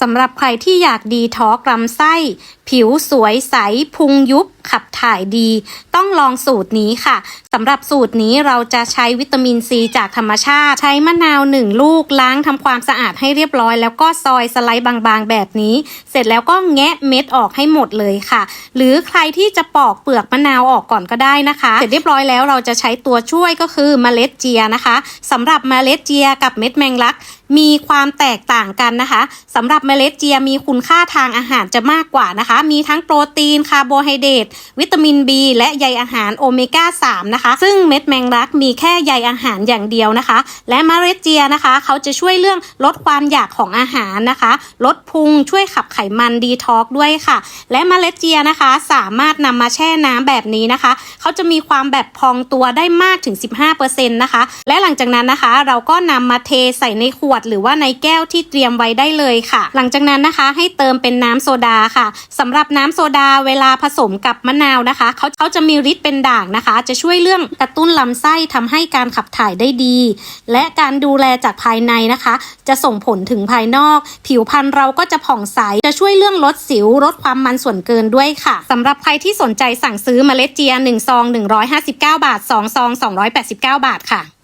สำหรับใครที่อยากดีท็อกลำไส้ ผิวสวยใส พุงยุบ ขับถ่ายดี ต้องลองสูตรนี้ค่ะสำหรับสูตรนี้เราจะใช้วิตามินซีจากธรรมชาติ ใช้มะนาวหนึ่งลูกล้างทำความสะอาดให้เรียบร้อย แล้วก็ซอยสไลด์บางๆ แบบนี้ เสร็จแล้วก็แงะเม็ดออกให้หมดเลยค่ะ หรือใครที่จะปอกเปลือกมะนาวออกก่อนก็ได้นะคะ เสร็จเรียบร้อยแล้วเราจะใช้ตัวช่วยก็คือเมล็ดเจียนะคะสำหรับเมล็ดเจียกับเม็ดแมงลัก มีความแตกต่างกันนะคะสำหรับเมล็ดเจียมีคุณค่าทางอาหารจะมากกว่านะคะ มีทั้งโปรตีนคาร์โบไฮเดรตวิตามิน B และใยอาหารโอเมก้า3นะคะ ซึ่งเม็ดแมงลักมีแค่ใยอาหารอย่างเดียวนะคะ และเมล็ดเจียนะคะ เขาจะช่วยเรื่องลดความอยากของอาหารนะคะ ลดพุงช่วยขับไขมันดีท็อกด้วยค่ะ และเมล็ดเจียนะคะสามารถนำมาแช่น้ำแบบนี้นะคะ เขาจะมีความแบบพองตัวได้มากถึง 15%นะคะและหลังจากนั้นนะคะ เราก็นำมาเทใส่ในขวดหรือว่าในแก้วที่เตรียมไว้ได้เลยค่ะ หลังจากนั้นนะคะให้เติมเป็นน้ำโซดาค่ะสำหรับน้ำโซดาเวลาผสมกับมะนาวนะคะเขาเขาจะมีฤทธิ์เป็นด่างนะคะ จะช่วยเรื่องกระตุ้นลำไส้ทำให้การขับถ่ายได้ดี และการดูแลจากภายในนะคะ จะส่งผลถึงภายนอก ผิวพรรณเราก็จะผ่องใสจะช่วยเรื่องลดสิวลดความมันส่วนเกินด้วยค่ะสำหรับใครที่สนใจสั่งซื้อเมล็ดเจีย1ซอง159 บาท2ซอง289 บาทค่ะ